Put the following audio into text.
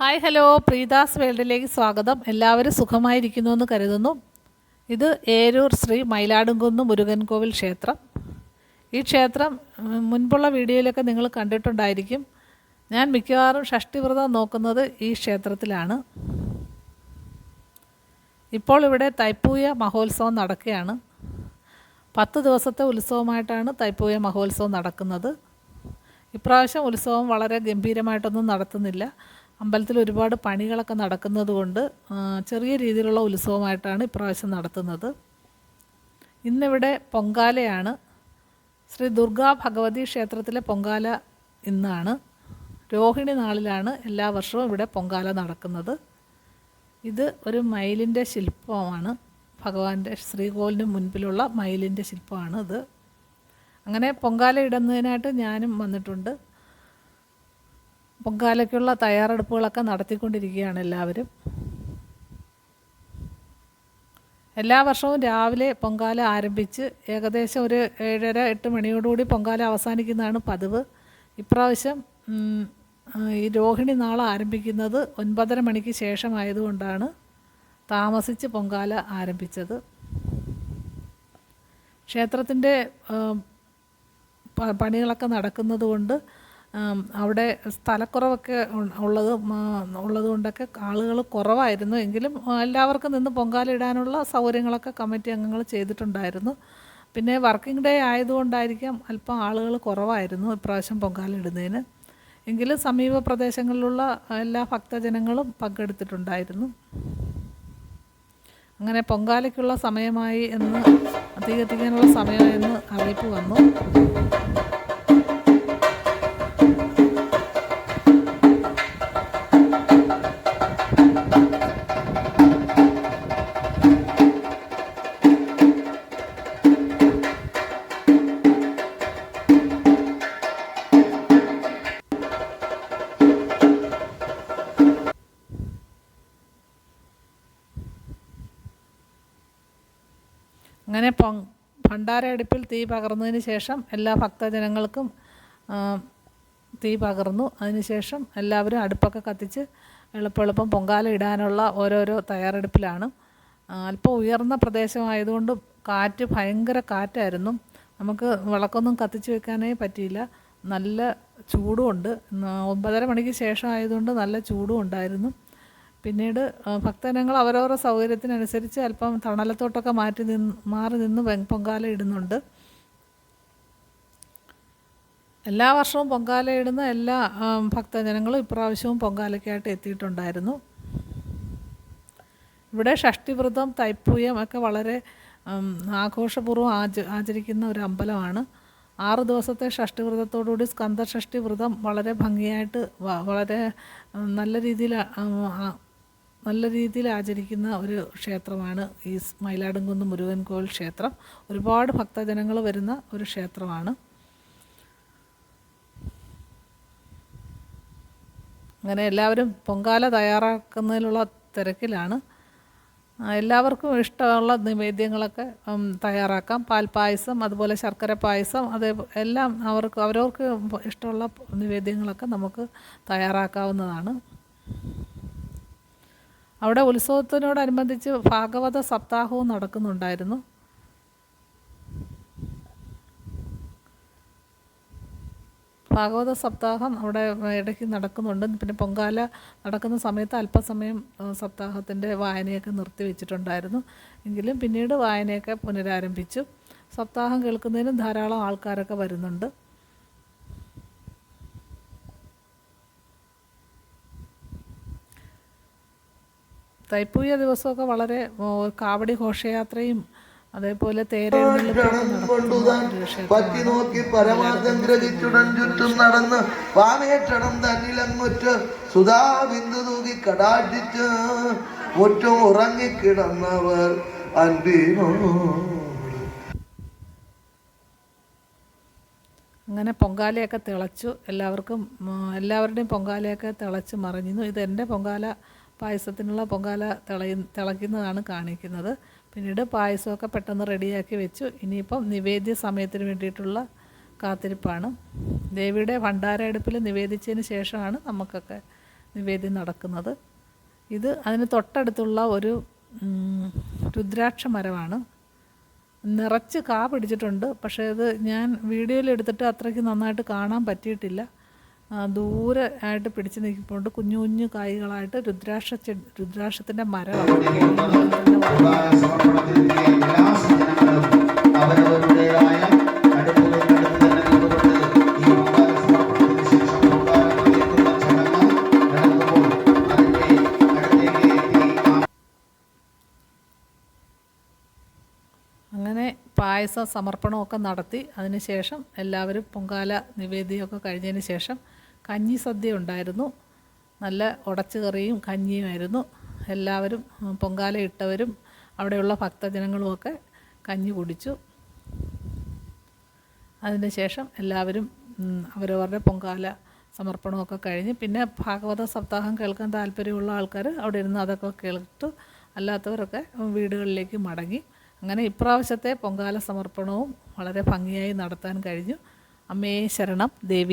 Hi hello. പ്രീതാസ് വേൾഡിലേക്ക് സ്വാഗതം. എല്ലാവരും സുഖമായിരിക്കുന്നു എന്ന് കരുതുന്നു. ഇത് ഏരൂർ ശ്രീ മയിലാടുംകുന്ന് മുരുകൻ കോവിൽ ക്ഷേത്രം. ഈ ക്ഷേത്രം മുൻപുള്ള വീഡിയോയിലൊക്കെ നിങ്ങൾ കണ്ടിട്ടുണ്ടായിരിക്കും. ഞാൻ മിക്കവാറും ഷഷ്ടിവ്രതം നോക്കുന്നത് ഈ ക്ഷേത്രത്തിലാണ്. ഇപ്പോൾ ഇവിടെ തൈപ്പൂയ മഹോത്സവം നടക്കുകയാണ്. പത്ത് ദിവസത്തെ ഉത്സവമായിട്ടാണ് തൈപ്പൂയ മഹോത്സവം നടക്കുന്നത്. ഇപ്രാവശ്യം ഉത്സവം വളരെ ഗംഭീരമായിട്ടൊന്നും നടത്തുന്നില്ല. അമ്പലത്തിൽ ഒരുപാട് പണികളൊക്കെ നടക്കുന്നത് കൊണ്ട് ചെറിയ രീതിയിലുള്ള ഉത്സവമായിട്ടാണ് ഇപ്രാവശ്യം നടത്തുന്നത്. ഇന്നിവിടെ പൊങ്കാലയാണ്. ശ്രീ ദുർഗാ ഭഗവതി ക്ഷേത്രത്തിലെ പൊങ്കാല ഇന്നാണ്. രോഹിണി നാളിലാണ് എല്ലാ വർഷവും ഇവിടെ പൊങ്കാല നടക്കുന്നത്. ഇത് ഒരു മയിലിന്റെ ശില്പമാണ്. ഭഗവാന്റെ ശ്രീകോവിലിന് മുൻപിലുള്ള മയിലിന്റെ ശില്പമാണ് ഇത് അങ്ങനെ പൊങ്കാല ഇടുന്നതിനായിട്ട് ഞാനും വന്നിട്ടുണ്ട്. പൊങ്കാലയ്ക്കുള്ള തയ്യാറെടുപ്പുകളൊക്കെ നടത്തിക്കൊണ്ടിരിക്കുകയാണ് എല്ലാവരും. എല്ലാ വർഷവും രാവിലെ പൊങ്കാല ആരംഭിച്ച് ഏകദേശം ഒരു ഏഴര എട്ട് മണിയോടുകൂടി പൊങ്കാല അവസാനിക്കുന്നതാണ് പതിവ്. ഇപ്രാവശ്യം ഈ രോഹിണി നാളെ ആരംഭിക്കുന്നത് ഒൻപതര മണിക്ക് ശേഷമായതുകൊണ്ടാണ് താമസിച്ച് പൊങ്കാല ആരംഭിച്ചത്. ക്ഷേത്രത്തിന്റെ പണികളൊക്കെ നടക്കുന്നത് കൊണ്ട് ആം, അവിടെ സ്ഥലക്കുറവൊക്കെ ഉള്ളത് ഉള്ളത് കൊണ്ടൊക്കെ ആളുകൾ കുറവായിരുന്നു. എങ്കിലും എല്ലാവർക്കും നിന്ന് പൊങ്കാലിടാനുള്ള സൗകര്യങ്ങളൊക്കെ കമ്മിറ്റി അംഗങ്ങൾ ചെയ്തിട്ടുണ്ടായിരുന്നു. പിന്നെ വർക്കിംഗ് ഡേ ആയതുകൊണ്ടായിരിക്കാം അല്പം ആളുകൾ കുറവായിരുന്നു ഇപ്രാവശ്യം പൊങ്കാലിടുന്നതിന് എങ്കിലും സമീപ പ്രദേശങ്ങളിലുള്ള എല്ലാ ഭക്തജനങ്ങളും പങ്കെടുത്തിട്ടുണ്ടായിരുന്നു. അങ്ങനെ പൊങ്കാലയ്ക്കുള്ള സമയമായി എന്ന് അധികത്തിക്കാനുള്ള സമയമായി എന്ന് അറിയിപ്പ് വന്നു. അങ്ങനെ പൊ ഭണ്ഡാര അടുപ്പിൽ തീ പകർന്നതിന് ശേഷം എല്ലാ ഭക്തജനങ്ങൾക്കും തീ പകർന്നു. അതിനുശേഷം എല്ലാവരും അടുപ്പൊക്കെ കത്തിച്ച് എളുപ്പം എളുപ്പം പൊങ്കാല ഇടാനുള്ള ഓരോരോ തയ്യാറെടുപ്പിലാണ്. അല്പം ഉയർന്ന പ്രദേശമായതുകൊണ്ട് കാറ്റ് ഭയങ്കര കാറ്റായിരുന്നു. നമുക്ക് വിളക്കൊന്നും കത്തിച്ച് വെക്കാനേ പറ്റിയില്ല. നല്ല ചൂടുമുണ്ട്. ഒമ്പതര മണിക്ക് ശേഷം ആയതുകൊണ്ട് നല്ല ചൂടും ഉണ്ടായിരുന്നു പിന്നീട് ഭക്തജനങ്ങൾ അവരവരുടെ സൗകര്യത്തിനനുസരിച്ച് അല്പം തണലത്തോട്ടൊക്കെ മാറ്റി നിന്ന് മാറി നിന്ന് പൊങ്കാല ഇടുന്നുണ്ട്. എല്ലാ വർഷവും പൊങ്കാല ഇടുന്ന എല്ലാ ഭക്തജനങ്ങളും ഇപ്രാവശ്യവും പൊങ്കാലയ്ക്കായിട്ട് എത്തിയിട്ടുണ്ടായിരുന്നു. ഇവിടെ ഷഷ്ടിവ്രതം തൈപ്പൂയം ഒക്കെ വളരെ ആഘോഷപൂർവം ആച ആചരിക്കുന്ന ഒരു അമ്പലമാണ്. ആറ് ദിവസത്തെ ഷഷ്ടിവ്രതത്തോടുകൂടി സ്കന്ധഷഷ്ടി വ്രതം വളരെ ഭംഗിയായിട്ട് വളരെ നല്ല രീതിയിൽ നല്ല രീതിയിൽ ആചരിക്കുന്ന ഒരു ക്ഷേത്രമാണ് ഈ മയിലാടുംകുന്ന് മുരുകൻ ക്ഷേത്രം. ഒരുപാട് ഭക്തജനങ്ങൾ വരുന്ന ഒരു ക്ഷേത്രമാണ്. അങ്ങനെ എല്ലാവരും പൊങ്കാല തയ്യാറാക്കുന്നതിലുള്ള തിരക്കിലാണ്. എല്ലാവർക്കും ഇഷ്ടമുള്ള നിവേദ്യങ്ങളൊക്കെ തയ്യാറാക്കാം. പാൽപ്പായസം അതുപോലെ ശർക്കര പായസം അതേ എല്ലാം അവർക്ക് അവരവർക്ക് ഇഷ്ടമുള്ള നിവേദ്യങ്ങളൊക്കെ നമുക്ക് തയ്യാറാക്കാവുന്നതാണ്. അവിടെ ഉത്സവത്തിനോടനുബന്ധിച്ച് ഭാഗവത സപ്താഹവും നടക്കുന്നുണ്ടായിരുന്നു. ഭാഗവത സപ്താഹം അവിടെ ഇടയ്ക്ക് നടക്കുന്നുണ്ട്. പിന്നെ പൊങ്കാല നടക്കുന്ന സമയത്ത് അല്പസമയം സപ്താഹത്തിന്റെ വായനയൊക്കെ നിർത്തിവെച്ചിട്ടുണ്ടായിരുന്നു. എങ്കിലും പിന്നീട് വായനയൊക്കെ പുനരാരംഭിച്ചു. സപ്താഹം കേൾക്കുന്നതിനും ധാരാളം ആൾക്കാരൊക്കെ വരുന്നുണ്ട്. തൈപ്പൂയ ദിവസമൊക്കെ വളരെ കാവടി ഘോഷയാത്രയും അതേപോലെ പറ്റി നോക്കി പരമാർത്ഥം ഗ്രഹിച്ചുടൻ ചുറ്റും നടന്ന് വാമേറ്റണം തന്നിലങ്ങൊറ്റ സുധാ ബിന്ദു തൂകി കടാട്ടിച്ച് മുറ്റും ഉറങ്ങിക്കിടന്നവർ അൻപിനോ. അങ്ങനെ പൊങ്കാലയൊക്കെ തിളച്ചു. എല്ലാവർക്കും എല്ലാവരുടെയും പൊങ്കാലയൊക്കെ തിളച്ച് മറിഞ്ഞു ഇത് എന്റെ പൊങ്കാല പായസത്തിനുള്ള പൊങ്കാല തിളയ തിളയ്ക്കുന്നതാണ് കാണിക്കുന്നത്. പിന്നീട് പായസമൊക്കെ പെട്ടെന്ന് റെഡിയാക്കി വെച്ചു. ഇനിയിപ്പം നിവേദ്യ സമയത്തിന് വേണ്ടിയിട്ടുള്ള കാത്തിരിപ്പാണ്. ദേവിയുടെ ഭണ്ഡാര അടുപ്പിൽ നിവേദിച്ചതിന് ശേഷമാണ് നമുക്കൊക്കെ നിവേദ്യം നടക്കുന്നത്. ഇത് അതിന് തൊട്ടടുത്തുള്ള ഒരു രുദ്രാക്ഷ മരമാണ്. നിറച്ച് കാ പിടിച്ചിട്ടുണ്ട്. പക്ഷേ അത് ഞാൻ വീഡിയോയിൽ എടുത്തിട്ട് അത്രയ്ക്ക് നന്നായിട്ട് കാണാൻ പറ്റിയിട്ടില്ല. ദൂരെ ആയിട്ട് പിടിച്ചു നിൽക്കുമ്പോൾ കുഞ്ഞു കുഞ്ഞു കായ്കളായിട്ട് രുദ്രാക്ഷ രുദ്രാക്ഷത്തിന്റെ ആ അങ്ങനെ പായസ സമർപ്പണമൊക്കെ നടത്തി. അതിനുശേഷം എല്ലാവരും പൊങ്കാല നിവേദ്യമൊക്കെ കഴിഞ്ഞതിന് ശേഷം കഞ്ഞി സദ്യ ഉണ്ടായിരുന്നു നല്ല ഉടച്ചു കറിയും കഞ്ഞിയുമായിരുന്നു എല്ലാവരും പൊങ്കാല ഇട്ടവരും അവിടെയുള്ള ഭക്തജനങ്ങളുമൊക്കെ കഞ്ഞി കുടിച്ചു. അതിന് ശേഷം എല്ലാവരും അവരവരുടെ പൊങ്കാല സമർപ്പണമൊക്കെ കഴിഞ്ഞ് പിന്നെ ഭാഗവത സപ്താഹം കേൾക്കാൻ താല്പര്യമുള്ള ആൾക്കാർ അവിടെ ഇരുന്ന് അതൊക്കെ കേട്ടു അല്ലാത്തവരൊക്കെ വീടുകളിലേക്ക് മടങ്ങി. അങ്ങനെ ഇപ്രാവശ്യത്തെ പൊങ്കാല സമർപ്പണവും വളരെ ഭംഗിയായി നടത്താൻ കഴിഞ്ഞു. അമ്മേ ശരണം ദേവി